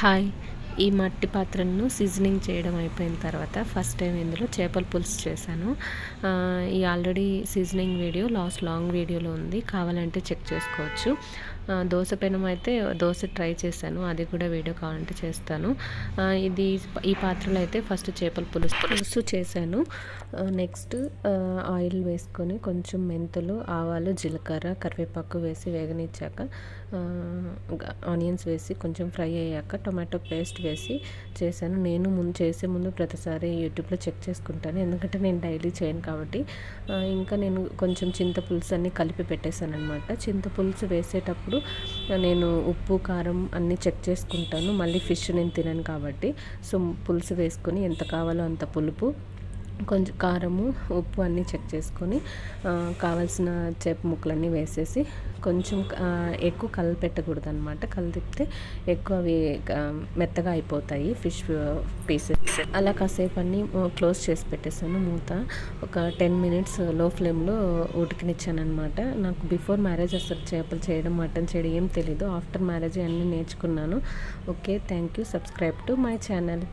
Hi. ఈ మట్టి పాత్రలను సీజనింగ్ చేయడం అయిపోయిన తర్వాత ఫస్ట్ టైం ఇందులో చేపల పులుసు చేశాను. ఈ already seasoning video last long వీడియోలో ఉంది. కావాలంటే చెక్ చేసుకోవచ్చు. దోశ పెనం అయితే దోశ ట్రై చేశాను. అది కూడా వీడియో కావాలంటే చేస్తాను. ఇది ఈ పాత్రలో అయితే ఫస్ట్ చేపల పులుసు పులుసు చేశాను. నెక్స్ట్ ఆయిల్ వేసుకొని కొంచెం మెంతులు ఆవాలు జీలకర్ర కరివేపాకు వేసి వేగనిచ్చాక ఆనియన్స్ వేసి కొంచెం ఫ్రై అయ్యాక టొమాటో పేస్ట్ చెప్పేసి చేశాను. నేను ముందు చేసే ముందు ప్రతిసారి యూట్యూబ్లో చెక్ చేసుకుంటాను. ఎందుకంటే నేను డైలీ చేయను కాబట్టి ఇంకా నేను కొంచెం చింతపులుసు అన్నీ కలిపి పెట్టేశాను అనమాట చింతపులుసు వేసేటప్పుడు నేను ఉప్పు కారం అన్నీ చెక్ చేసుకుంటాను. మళ్ళీ ఫిష్ నేను తినను కాబట్టి. సో పులుసు వేసుకొని ఎంత కావాలో అంత పులుపు కొంచెం కారము ఉప్పు అన్నీ చెక్ చేసుకొని కావాల్సిన చేప ముక్కలన్నీ వేసేసి కొంచెం ఎక్కువ కళ్ళు పెట్టకూడదు అనమాట కలిపితే ఎక్కువ అవి మెత్తగా అయిపోతాయి ఫిష్ పీసెస్. అలా కాసేపు అన్నీ క్లోజ్ చేసి పెట్టేసాను మూత ఒక టెన్ మినిట్స్లో ఫ్లేమ్లో ఉడికినిచ్చాను అనమాట నాకు బిఫోర్ మ్యారేజ్ అసలు చేపలు చేయడం మటన్ చేయడం ఏం తెలీదు. ఆఫ్టర్ మ్యారేజ్ అన్నీ నేర్చుకున్నాను. Okay thank you subscribe to my channel.